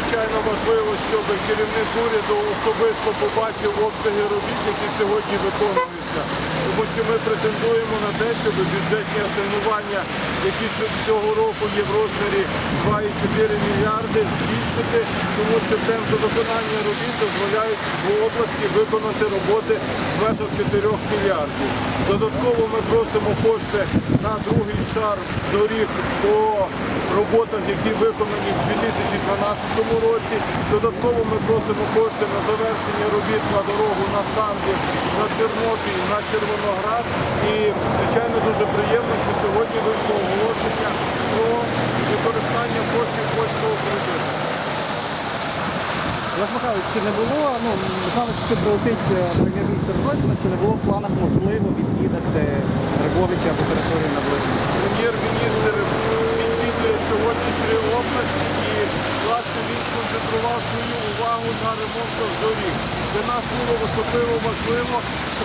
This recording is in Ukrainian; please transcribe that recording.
надзвичайно важливо, щоб керівник уряду особисто побачив обсяги робіт, які сьогодні виконуються. Тому що ми претендуємо на те, щоб бюджетні асигнування, які цього року є в розмірі 2,4 мільярди, збільшити, тому що темпи виконання робіт дозволяють в області виконати роботи в межах 4 мільярдів. Додатково ми просимо кошти на другий шар доріг по роботах, які виконують. 2015 році. Додатково ми просимо кошти на завершення робіт на дорогу на Самбір, на Тернопіль, на Червоноград. І, звичайно, дуже приємно, що сьогодні вийшло оголошення про використання коштів польського кредиту. Олег Михайлович, чи не було, ну, знали, що прилетить е, прем'єр-міністр Гройсман, чи не було в планах можливо відвідати Рибовича або територію наближення? Прем'єр-міністр відвідує сьогодні три області сконцентрував свою увагу на ремонтах доріг. Для нас було особливо важливо